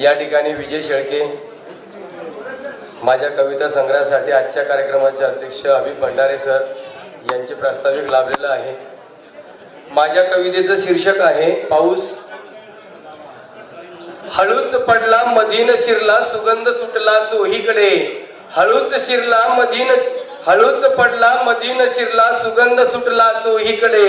या ठिकाणी विजय शेळके माझ्या कविता संग्रहासाठी आजच्या कार्यक्रमाचे अध्यक्ष अभित भंडारे सर यांचे प्रास्ताविक लाभलेलं आहे. माझ्या कवितेचं शीर्षक आहे पाऊस हळूच पडला मधीन शिरला सुगंध सुटला चोहीकडे. हळूच शिरला मधीन हळूच पडला मधीन शिरला सुगंध सुटला चोहीकडे.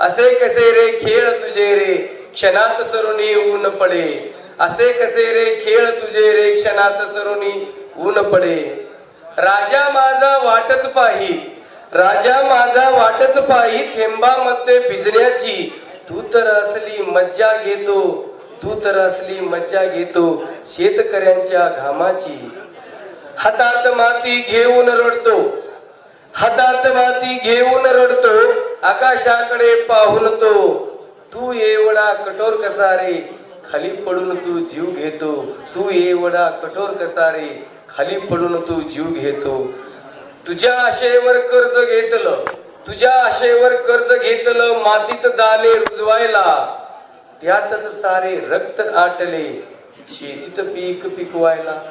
असे कसे रे खेळ तुझे रे क्षणात सरुणी ऊन पडे. असे कसे रे खेळ तुझे रे क्षणात सरुणी ऊन पडे. राजा माझा वाटच पाही. राजा माझा वाटच पाही थेंबामध्ये भिजण्याची. तू तर असली मज्जा घेतो. तू तर असली मज्जा घेतो शेतकऱ्यांच्या घामाची. हातात माती घेऊन रडतो. हातात माती घेऊन रडतो. आकाशाकडे पाहून तो. तू एवढा कठोर कसा रे? खाली पडून तू जीव घेतो. तू एवढा कठोर कसा रे खाली पडून तू जीव घेतो. तुझ्या आशेवर कर्ज घेतलं. तुझ्या आशेवर कर्ज घेतलं मातीत दाले रुजवायला. त्यातच सारे रक्त आटले. शेतीत पीक पिकवायला.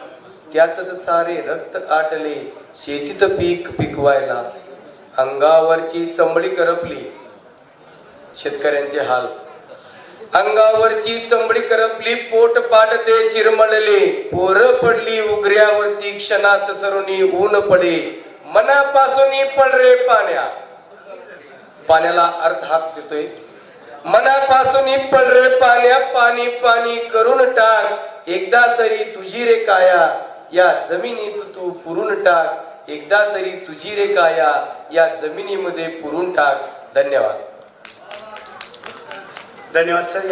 त्यातच सारे रक्त आटले. शेतीत पीक पिकवायला. अंगावरची चमडी करपली. शेतकऱ्यांचे हाल अंगावरची चमडी करपली पोट पाटते चिरमळले पोर पडली उघड्यावरती क्षणात सरुणी ऊन पडे. मनापासून पड रे पाण्या. पाण्याला अर्थ हात देतोय. मनापासून पड रे पाण्या पाणी पाणी करून टाक. एकदा तरी तुझी रे काया या जमिनीत तू पुरून टाक. एकदा तरी तुझी रे काया या जमिनीमध्ये पुरून टाक. धन्यवाद. धन्यवाद सर